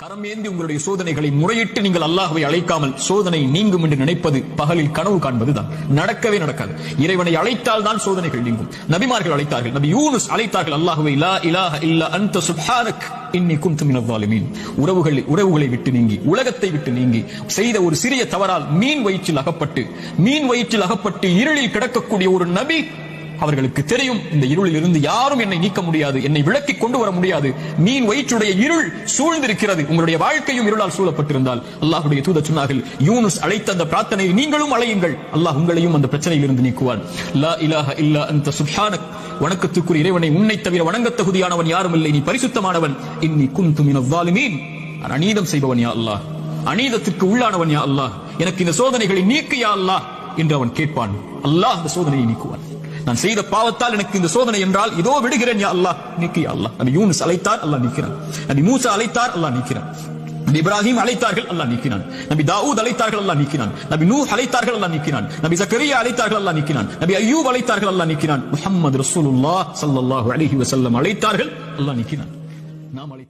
கரம் ஏந்தி உங்களுடைய சோதனைகளை முறையிட்டு நீங்கள் அல்லாஹுவை அழைக்காமல் சோதனை நீங்கும் என்று நினைப்பது பகலில் கனவு காண்பதுதான். நடக்கவே நடக்காது. இறைவனை அழைத்தால் தான் சோதனைகள் நீங்கும். நபிமார்கள் அழைத்தார்கள். நபி யூனுஸ் அழைத்தார்கள். அல்லாஹுவை லா இலாஹ இல்ல அந்த சுப்ஹானக் இன்னி குன்து மினல் உறவுகளை உறவுகளை விட்டு நீங்கி உலகத்தை விட்டு நீங்கி செய்த ஒரு சிறிய தவறால் மீன் வயிற்றில் அகப்பட்டு மீன் வயிற்றில் அகப்பட்டு இருளில் கிடக்கக்கூடிய ஒரு நபி அவர்களுக்கு தெரியும் இந்த இருளில் இருந்து யாரும் என்னை நீக்க முடியாது என்னை விளக்கி கொண்டு வர முடியாது. மீன் வயிற்றுடைய இருள் சூழ்ந்திருக்கிறது. உங்களுடைய வாழ்க்கையும் இருளால் சூழப்பட்டிருந்தால். அல்லாஹுடைய தூத சொன்னார்கள் யூனுஸ் அழைத்த அந்த பிரார்த்தனையை நீங்களும் அழையுங்கள். அல்லாஹ் உங்களையும் அந்த பிரச்சனையில் இருந்து நீக்குவான். லா இலாஹ இல்லா அந்த வணக்கத்துக்குரிய இறைவனை உன்னை தவிர வணங்க தகுதியானவன் யாரும் இல்லை. நீ பரிசுத்தமானவன். இன்னி குன்து மினல் அநீதம் செய்பவன் யா அல்லாஹ். அநீதத்திற்கு உள்ளானவன் யா அல்லாஹ். எனக்கு இந்த சோதனைகளை நீக்கு யா அல்லாஹ் என்று அவன் கேட்பான். அல்லாஹ் அந்த சோதனையை நீக்குவான். நான் செய்த பாவத்தால் எனக்கு இந்த சோதனை என்றால் இதோ விடுகிறேன் யா அல்லாஹ். நீக்கு அல்லாஹ். நபி யூனுஸ் அழைத்தார் அல்லாஹ் நீக்கிறான். நபி மூசா அழைத்தார் அல்லாஹ் நீக்கிறான். நபி இப்ராஹிம் அழைத்தார்கள் அல்லாஹ் நீக்கினான் நபி தாவூத் அழைத்தார்கள் அல்லாஹ் நீக்கினான் நபி நூ அழைத்தார்கள் அல்லாஹ் நீக்கினான் நபி ஜக்கரியா அழைத்தார்கள் அல்லாஹ் நீக்கினான் நபி அய்யூப் அழைத்தார்கள் அல்லாஹ் நீக்கினான் முஹம்மது ரசூலுல்லாஹ் ஸல்லல்லாஹு அலைஹி வஸல்லம் அழைத்தார்கள் அல்லாஹ் நீக்கினான் நாம் அழைத்தோம்